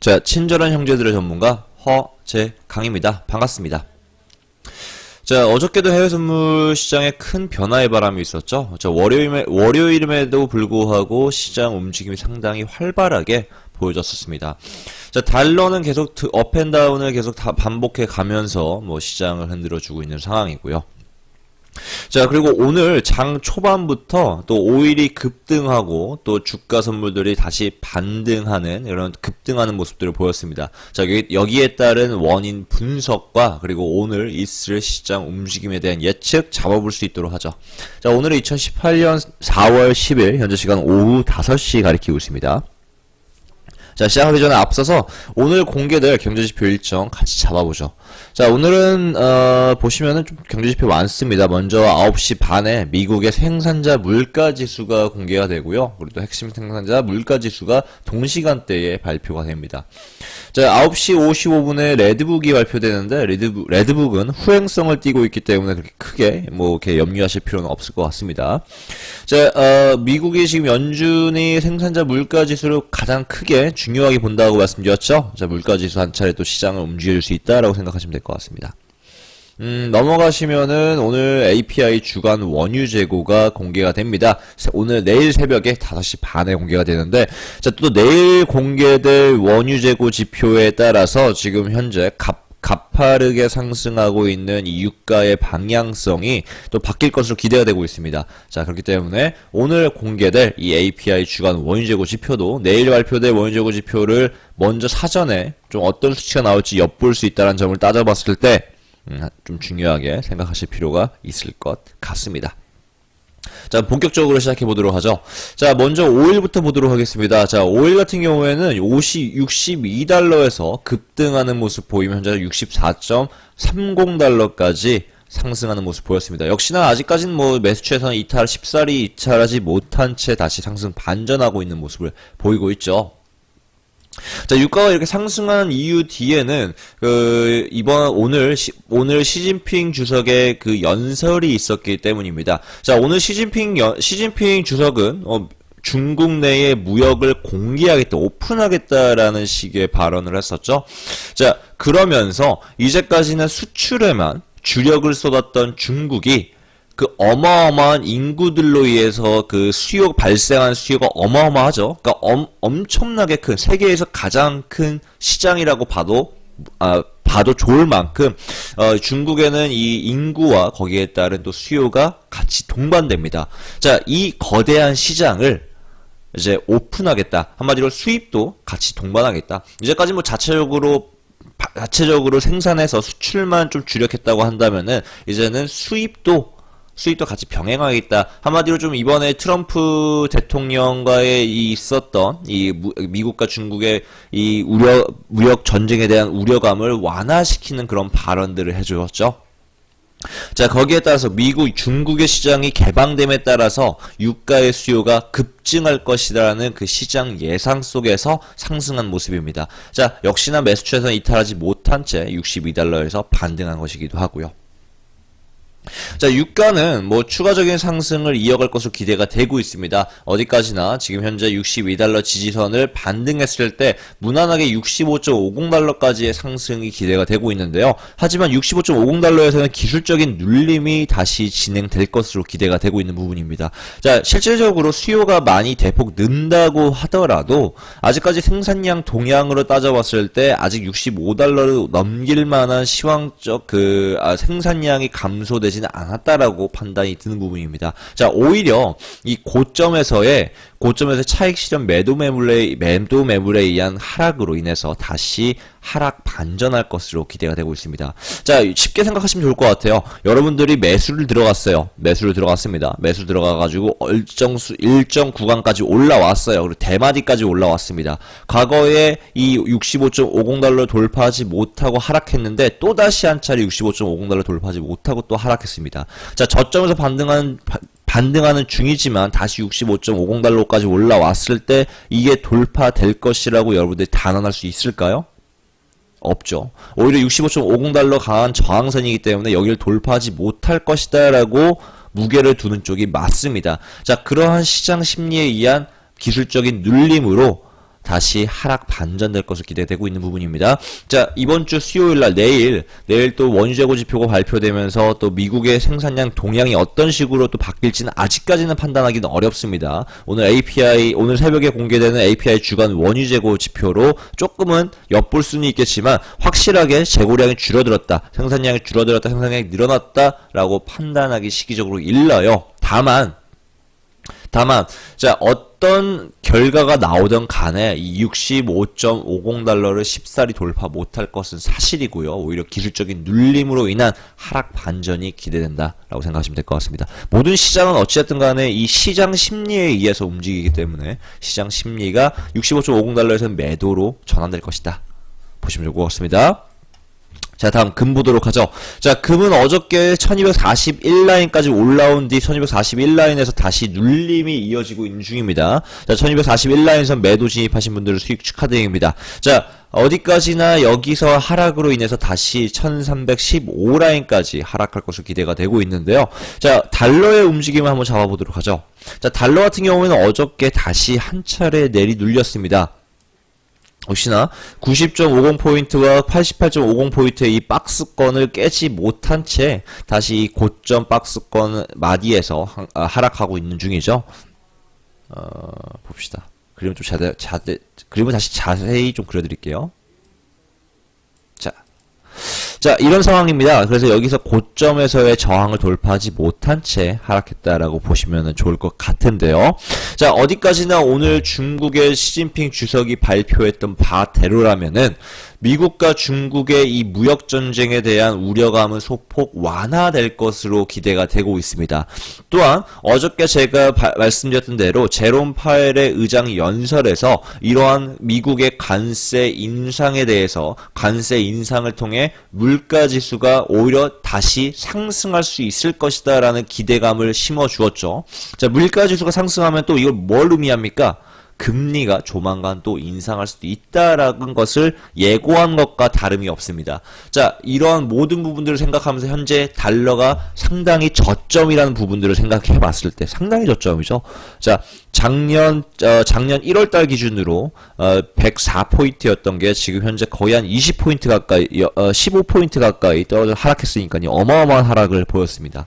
자, 친절한 형제들의 전문가 허재강입니다. 반갑습니다. 자, 어저께도 해외 선물 시장에 큰 변화의 바람이 있었죠. 자, 월요일에, 월요일임에도 불구하고 시장 움직임이 상당히 활발하게 보여졌었습니다. 자, 달러는 계속 업앤다운을 계속 다 반복해 가면서 뭐 시장을 흔들어 주고 있는 상황이고요. 자, 그리고 오늘 장 초반부터 또 오일이 급등하고 또 주가 선물들이 다시 반등하는 이런 급등하는 모습들을 보였습니다. 자, 여기, 여기에 따른 원인 분석과 그리고 오늘 있을 시장 움직임에 대한 예측 잡아볼 수 있도록 하죠. 자, 오늘은 2018년 4월 10일 현재 시간 오후 5시 가리키고 있습니다. 자, 시작하기 전에 앞서서 오늘 공개될 경제지표 일정 같이 잡아보죠. 자, 오늘은, 어, 보시면은 좀 경제지표 많습니다. 먼저 9시 반에 미국의 생산자 물가지수가 공개가 되고요. 그리고 또 핵심 생산자 물가지수가 동시간대에 발표가 됩니다. 자, 9시 55분에 레드북이 발표되는데, 레드북, 레드북은 후행성을 띠고 있기 때문에 그렇게 크게, 뭐, 이렇게 염려하실 필요는 없을 것 같습니다. 자, 어, 미국이 지금 연준이 생산자 물가지수를 가장 크게 중 요하게 본다고 말씀드렸죠? 자, 물가지수 한 차례 또 시장을 움직일 수 있다라고 생각하시면 될 것 같습니다. 음, 넘어가시면은 오늘 API 주간 원유 재고가 공개가 됩니다. 오늘 내일 새벽에 5시 반에 공개가 되는데, 자, 또 내일 공개될 원유 재고 지표에 따라서 지금 현재 갑, 가파르게 상승하고 있는 이 유가의 방향성이 또 바뀔 것으로 기대가 되고 있습니다. 자, 그렇기 때문에 오늘 공개될 이 API 주간 원유 재고 지표도 내일 발표될 원유 재고 지표를 먼저 사전에 좀 어떤 수치가 나올지 엿볼 수 있다는 점을 따져봤을 때, 음, 좀 중요하게 생각하실 필요가 있을 것 같습니다. 자, 본격적으로 시작해 보도록 하죠. 자, 먼저 오일부터 보도록 하겠습니다. 자, 오일 같은 경우에는 50, 62달러에서 급등하는 모습 보이면 현재 64.30달러까지 상승하는 모습 보였습니다. 역시나 아직까지는 뭐 매수처에서는 이탈, 쉽사리 이탈하지 못한 채 다시 상승 반전하고 있는 모습을 보이고 있죠. 자, 유가가 이렇게 상승한 이유 뒤에는 그 이번 오늘 시, 오늘 시진핑 주석의 그 연설이 있었기 때문입니다. 자, 오늘 시진핑 연, 시진핑 주석은 어, 중국 내의 무역을 공개하겠다, 오픈하겠다라는 식의 발언을 했었죠. 자, 그러면서 이제까지는 수출에만 주력을 쏟았던 중국이 그 어마어마한 인구들로 의해서 그 수요 발생한 수요가 어마어마하죠. 그러니까 엄, 엄청나게 큰 세계에서 가장 큰 시장이라고 봐도 아, 봐도 좋을 만큼 어, 중국에는 이 인구와 거기에 따른 또 수요가 같이 동반됩니다. 자, 이 거대한 시장을 이제 오픈하겠다. 한마디로 수입도 같이 동반하겠다. 이제까지 뭐 자체적으로 자체적으로 생산해서 수출만 좀 주력했다고 한다면은 이제는 수입도 수입도 같이 병행하겠다. 한마디로 좀 이번에 트럼프 대통령과의 이 있었던 이 무, 미국과 중국의 이 우려 무역 전쟁에 대한 우려감을 완화시키는 그런 발언들을 해주었죠. 자, 거기에 따라서 미국, 중국의 시장이 개방됨에 따라서 유가의 수요가 급증할 것이라는 그 시장 예상 속에서 상승한 모습입니다. 자, 역시나 매수처에서 이탈하지 못한 채 62달러에서 반등한 것이기도 하고요. 자, 유가는 뭐 추가적인 상승을 이어갈 것으로 기대가 되고 있습니다. 어디까지나 지금 현재 62달러 지지선을 반등했을 때 무난하게 65.50달러까지의 상승이 기대가 되고 있는데요. 하지만 65.50달러에서는 기술적인 눌림이 다시 진행될 것으로 기대가 되고 있는 부분입니다. 자, 실질적으로 수요가 많이 대폭 는다고 하더라도 아직까지 생산량 동향으로 따져봤을 때 아직 65달러를 넘길 만한 시황적 그 아, 생산량이 감소되 되지는 않았 다라고 판단이 드는 부분입니다. 자, 오히려 이 고점에서의 고점에서 차익 실현 매도 매물에 매도 매물에 의한 하락으로 인해서 다시 하락 반전할 것으로 기대가 되고 있습니다. 자, 쉽게 생각하시면 좋을 것 같아요. 여러분들이 매수를 들어갔어요. 매수를 들어갔습니다. 매수 들어가 가지고 일정 수, 일정 구간까지 올라왔어요. 그리고 대마디까지 올라왔습니다. 과거에 이 65.50달러 돌파하지 못하고 하락했는데 또 다시 한 차례 65.50달러 돌파하지 못하고 또 하락했습니다. 자, 저점에서 반등하는, 반등하는 중이지만 다시 65.50달러까지 올라왔을 때 이게 돌파될 것이라고 여러분들이 단언할 수 있을까요? 없죠. 오히려 65.50달러 강한 저항선이기 때문에 여기를 돌파하지 못할 것이다라고 무게를 두는 쪽이 맞습니다. 자, 그러한 시장 심리에 의한 기술적인 눌림으로 다시 하락 반전될 것으로 기대되고 있는 부분입니다. 자, 이번 주 수요일 날 내일 내일 또 원유재고 지표가 발표되면서 또 미국의 생산량 동향이 어떤 식으로 또 바뀔지는 아직까지는 판단하기는 어렵습니다. 오늘 API 오늘 새벽에 공개되는 API 주간 원유재고 지표로 조금은 엿볼 수는 있겠지만 확실하게 재고량이 줄어들었다, 생산량이 줄어들었다, 생산량이 늘어났다라고 판단하기 시기적으로 일러요. 다만 다만 자 어떤 결과가 나오던 간에 이 65.50달러를 쉽사리 돌파 못할 것은 사실이고요. 오히려 기술적인 눌림으로 인한 하락 반전이 기대된다라고 생각하시면 될 것 같습니다. 모든 시장은 어찌됐든 간에 이 시장 심리에 의해서 움직이기 때문에 시장 심리가 65.50달러에서는 매도로 전환될 것이다. 보시면 좋을 것 같습니다. 자, 다음 금 보도록 하죠. 자, 금은 어저께 1241라인까지 올라온 뒤 1241라인에서 다시 눌림이 이어지고 있는 중입니다. 자, 1241라인에서 매도 진입하신 분들은 수익 축하드립니다. 자, 어디까지나 여기서 하락으로 인해서 다시 1315라인까지 하락할 것으로 기대가 되고 있는데요. 자, 달러의 움직임을 한번 잡아보도록 하죠. 자, 달러 같은 경우에는 어저께 다시 한 차례 내리 눌렸습니다. 역시나 90.50포인트와 88.50포인트의 이 박스권을 깨지 못한 채 다시 이 고점 박스권 마디에서 하, 아, 하락하고 있는 중이죠. 어, 봅시다. 그림 좀 자세, 자세, 그림을 다시 자세히 좀 그려드릴게요. 자. 자, 이런 상황입니다. 그래서 여기서 고점에서의 저항을 돌파하지 못한 채 하락했다라고 보시면 좋을 것 같은데요. 자, 어디까지나 오늘 중국의 시진핑 주석이 발표했던 바대로라면은 미국과 중국의 이 무역 전쟁에 대한 우려감은 소폭 완화될 것으로 기대가 되고 있습니다. 또한 어저께 제가 바, 말씀드렸던 대로 제롬 파웰의 의장 연설에서 이러한 미국의 관세 인상에 대해서 관세 인상을 통해 물가 지수가 오히려 다시 상승할 수 있을 것이다라는 기대감을 심어 주었죠. 자, 물가 지수가 상승하면 또 이걸 뭘 의미합니까? 금리가 조만간 또 인상할 수도 있다라는 것을 예고한 것과 다름이 없습니다. 자, 이러한 모든 부분들을 생각하면서 현재 달러가 상당히 저점이라는 부분들을 생각해 봤을 때 상당히 저점이죠. 자, 작년 어, 작년 1월 달 기준으로 어, 104포인트였던 게 지금 현재 거의 한 20포인트 가까이 어, 15포인트 가까이 떨어져 하락했으니까요. 어마어마한 하락을 보였습니다.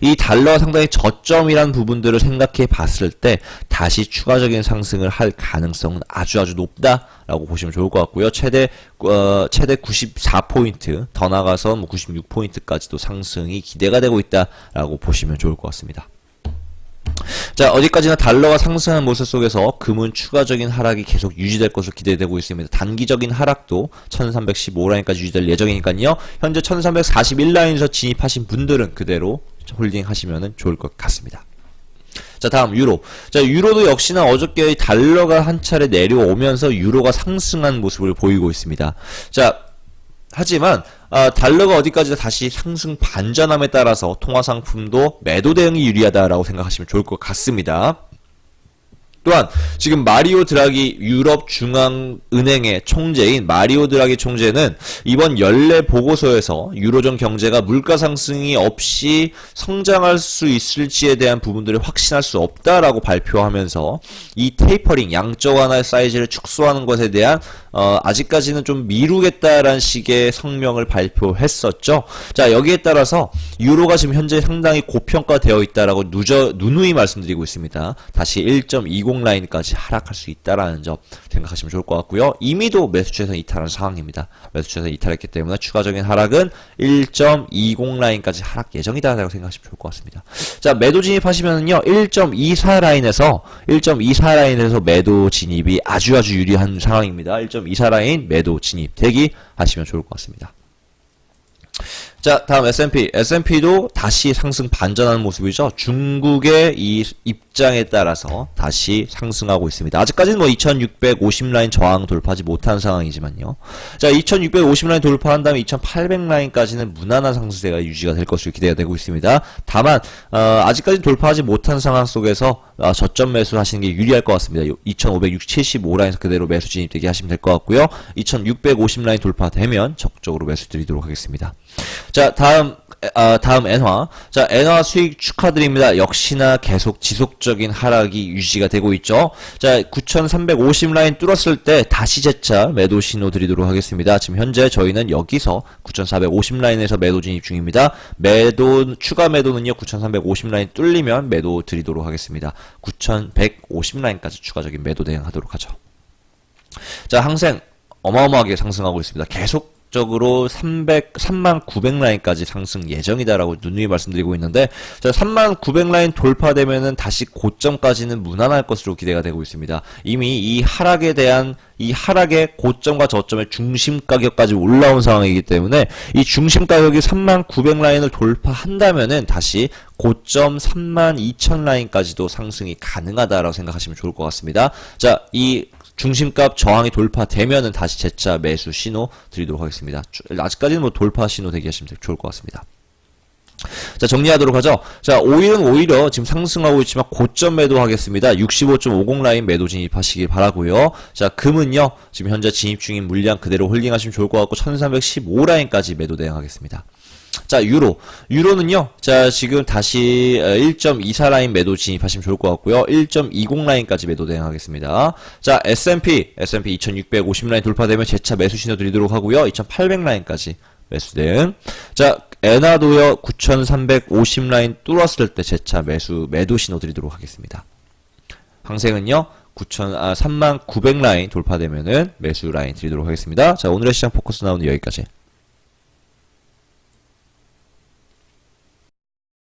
이 달러가 상당히 저점이란 부분들을 생각해 봤을 때 다시 추가적인 상승을 할 가능성은 아주 아주 높다라고 보시면 좋을 것 같고요. 최대 어, 최대 94포인트 더 나가서 뭐 96포인트까지도 상승이 기대가 되고 있다라고 보시면 좋을 것 같습니다. 자, 어디까지나 달러가 상승하는 모습 속에서 금은 추가적인 하락이 계속 유지될 것으로 기대되고 있습니다. 단기적인 하락도 1315라인까지 유지될 예정이니까요. 현재 1341라인에서 진입하신 분들은 그대로 홀딩 하시면 좋을 것 같습니다. 자, 다음 유로. 자, 유로도 역시나 어저께 달러가 한 차례 내려오면서 유로가 상승한 모습을 보이고 있습니다. 자, 하지만 아, 달러가 어디까지 다시 상승 반전함에 따라서 통화 상품도 매도 대응이 유리하다라고 생각하시면 좋을 것 같습니다. 또한 지금 마리오 드라기 유럽 중앙은행의 총재인 마리오 드라기 총재는 이번 연례 보고서에서 유로존 경제가 물가 상승이 없이 성장할 수 있을지에 대한 부분들을 확신할 수 없다라고 발표하면서 이 테이퍼링 양적 완화의 사이즈를 축소하는 것에 대한 어, 아직까지는 좀 미루겠다라는 식의 성명을 발표했었죠. 자 여기에 따라서 유로가 지금 현재 상당히 고평가되어 있다라고 누저, 누누이 말씀드리고 있습니다. 다시 1.20 라인까지 하락할 수 있다라는 점 생각하시면 좋을 것 같고요. 이미도 매수추에서 이탈한 상황입니다. 매수추에서 이탈했기 때문에 추가적인 하락은 1.20 라인까지 하락 예정이다라고 생각하시면 좋을 것 같습니다. 자 매도 진입하시면요 1.24 라인에서 1.24 라인에서 매도 진입이 아주 아주 유리한 상황입니다. 1.24 라인 매도 진입 대기 하시면 좋을 것 같습니다. 자, 다음 S&P. S&P도 다시 상승 반전하는 모습이죠. 중국의 이 입장에 따라서 다시 상승하고 있습니다. 아직까지는 뭐 2650 라인 저항 돌파하지 못한 상황이지만요. 자, 2650 라인 돌파한 다음에 2800 라인까지는 무난한 상승세가 유지가 될 것으로 기대가 되고 있습니다. 다만, 어, 아직까지 돌파하지 못한 상황 속에서 어, 저점 매수 하시는 게 유리할 것 같습니다. 2675 라인에서 그대로 매수 진입되게 하시면 될 것 같고요. 2650 라인 돌파되면 적극적으로 매수 드리도록 하겠습니다. 자, 다음 아, 다음 엔화. 자, 엔화 수익 축하드립니다. 역시나 계속 지속적인 하락이 유지가 되고 있죠. 자, 9,350 라인 뚫었을 때 다시 재차 매도 신호 드리도록 하겠습니다. 지금 현재 저희는 여기서 9,450 라인에서 매도 진입 중입니다. 매도, 추가 매도는요, 9,350 라인 뚫리면 매도 드리도록 하겠습니다. 9,150 라인까지 추가적인 매도 대응하도록 하죠. 자, 항생 어마어마하게 상승하고 있습니다. 계속 적으로 300, 3만 900 라인까지 상승 예정이다라고 누누이 말씀드리고 있는데, 자, 3만 900 라인 돌파되면은 다시 고점까지는 무난할 것으로 기대가 되고 있습니다. 이미 이 하락에 대한 이 하락의 고점과 저점의 중심 가격까지 올라온 상황이기 때문에 이 중심 가격이 3만 900 라인을 돌파한다면은 다시 고점 3만 2000 라인까지도 상승이 가능하다라고 생각하시면 좋을 것 같습니다. 자, 이 중심값 저항이 돌파되면은 다시 재차 매수 신호 드리도록 하겠습니다. 주- 아직까지는 뭐 돌파 신호 대기하시면 좋을 것 같습니다. 자, 정리하도록 하죠. 자, 오일은 오히려 지금 상승하고 있지만 고점 매도하겠습니다. 65.50 라인 매도 진입하시길 바라고요. 자, 금은요. 지금 현재 진입 중인 물량 그대로 홀딩하시면 좋을 것 같고 1315 라인까지 매도 대응하겠습니다. 자, 유로. 유로는요, 자, 지금 다시 1.24 라인 매도 진입하시면 좋을 것 같고요. 1.20 라인까지 매도 대응하겠습니다. 자, S&P, S&P 2650 라인 돌파되면 재차 매수 신호 드리도록 하고요. 2800 라인까지 매수 대응. 자, 에나도요, 9350 라인 뚫었을 때 재차 매수, 매도 신호 드리도록 하겠습니다. 항생은요, 9천, 아, 3900 라인 돌파되면은 매수 라인 드리도록 하겠습니다. 자, 오늘의 시장 포커스 나오는 여기까지.